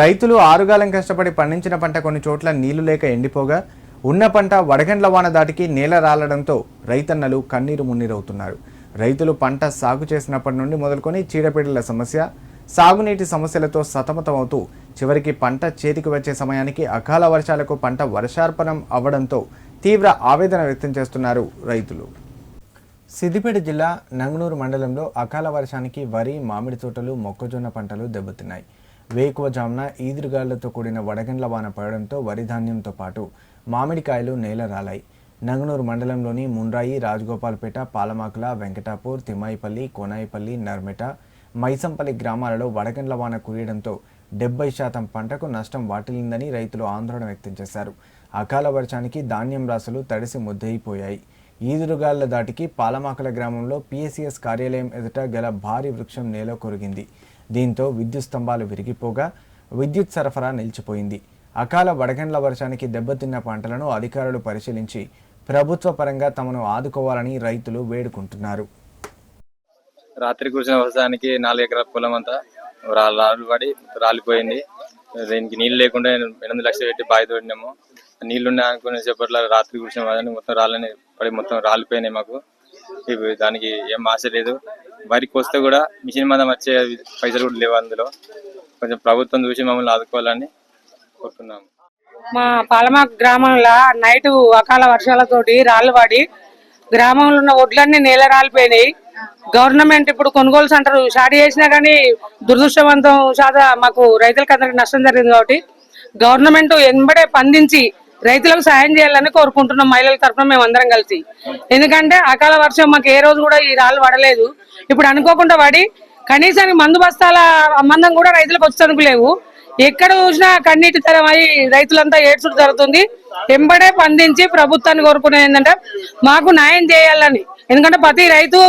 రైతులు ఆరుగాలం కష్టపడి పండించిన పంట కొన్ని చోట్ల నీళ్ళు లేక ఎండిపోగా ఉన్న పంట వడగండ్ల వాన దాటికి నేల రాలడంతో రైతన్నలు కన్నీరు మున్నీరవుతున్నారు. రైతులు పంట సాగు చేసినప్పటి నుండి మొదలుకొని చీడపీడల సమస్య సాగునీటి సమస్యలతో సతమతమవుతూ చివరికి పంట చేతికి వచ్చే సమయానికి అకాల వర్షాలకు పంట వర్షార్పణం అవ్వడంతో తీవ్ర ఆవేదన వ్యక్తం చేస్తున్నారు రైతులు. సిద్దిపేట జిల్లా నంగనూరు మండలంలో అకాల వర్షానికి వరి మామిడి తోటలు మొక్కజొన్న పంటలు దెబ్బతిన్నాయి. వేకువజామున ఈదురుగాళ్ళతో కూడిన వడగండ్ల వాన పడడంతో వరి ధాన్యంతో పాటు మామిడికాయలు నేల రాలాయి. నంగనూరు మండలంలోని ముండ్రాయి రాజగోపాల్పేట పాలమాకుల వెంకటాపూర్ తిమ్మాయిపల్లి కోనాయిపల్లి నర్మెట మైసంపల్లి గ్రామాలలో వడగండ్ల వాన కురియడంతో డెబ్బై శాతం పంటకు నష్టం వాటిల్లిందని రైతులు ఆందోళన వ్యక్తం చేశారు. అకాల వర్షానికి ధాన్యం రాసులు తడిసి ముద్దయిపోయాయి. ఈదురుగాళ్ళ దాటికి పాలమాకుల గ్రామంలో పిఎస్సిఎస్ కార్యాలయం ఎదుట గల భారీ వృక్షం నేల కొరిగింది. దీంతో విద్యుత్ స్తంభాలు విరిగిపోగా విద్యుత్ సరఫరా నిలిచిపోయింది. అకాల వడగండ్ల వర్షానికి దెబ్బతిన్న పంటలను అధికారులు పరిశీలించి ప్రభుత్వ పరంగా తమను ఆదుకోవాలని రైతులు వేడుకుంటున్నారు. రాత్రి కురిసిన వర్షానికి నాలుగు ఎకరాల పొలం అంతా రాళ్ళు పడి రాలిపోయింది. దీనికి నీళ్ళు లేకుండా ఎనిమిది లక్షలు పెట్టి బావి తోడినాము. నీళ్ళు ఉన్నాయి అనుకునే సేపట్లో రాత్రి కురిసిన వర్షానికి మొత్తం రాళ్ళని పడి మొత్తం రాలిపోయినాయి మాకు. ఇవి దానికి ఏం ఆశ లేదు. వరికి వస్తే కూడా మిషన్ మీద వచ్చే పైసలు కూడా లేవు అందులో. కొంచెం ప్రభుత్వం చూసి మమ్మల్ని ఆదుకోవాలని కోరుతున్నాము. మా పాలమాక్ గ్రామంలో నైట్ అకాల వర్షాలతోటి రాళ్ళు పడి గ్రామంలో ఉన్న ఒడ్లన్నీ నేల రాలిపోయినాయి. గవర్నమెంట్ ఇప్పుడు కొనుగోలు సెంటర్ స్టార్ట్ చేసినా కానీ దురదృష్టవంతం శాత మాకు రైతులకు అందరికి నష్టం జరిగింది కాబట్టి గవర్నమెంట్ ఎంబడే పండించి రైతులకు సాయం చేయాలని కోరుకుంటున్నాం మహిళల తరఫున మేము అందరం కలిసి. ఎందుకంటే అకాల వర్షం మాకు ఏ రోజు కూడా ఈ రాళ్ళు పడలేదు. ఇప్పుడు అనుకోకుండా పడి కనీసానికి మందు బస్తాల సంబంధం కూడా రైతులకు వచ్చేందుకు లేవు. ఎక్కడ చూసినా కన్నీటి తరమై రైతులంతా ఏడ్చుడు జరుగుతుంది. ఎంబడే పండించి ప్రభుత్వాన్ని కోరుకునేది ఏంటంటే మాకు న్యాయం చేయాలని. ఎందుకంటే ప్రతి రైతు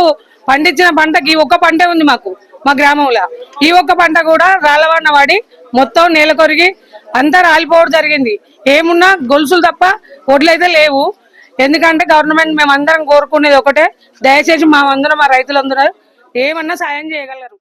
పండించిన పంటకి ఈ ఒక్క పంటే ఉంది మాకు మా గ్రామంలో. ఈ ఒక్క పంట కూడా రాళ్ళవాడిన వాడి మొత్తం నేల కొరిగి అంతా రాలిపోవడం జరిగింది. ఏమున్నా గొలుసులు తప్ప ఒడ్లైతే లేవు. ఎందుకంటే గవర్నమెంట్ మేము అందరం కోరుకునేది ఒకటే. దయచేసి మా అందరం మా రైతులందరూ ఏమన్నా సాయం చేయగలరు.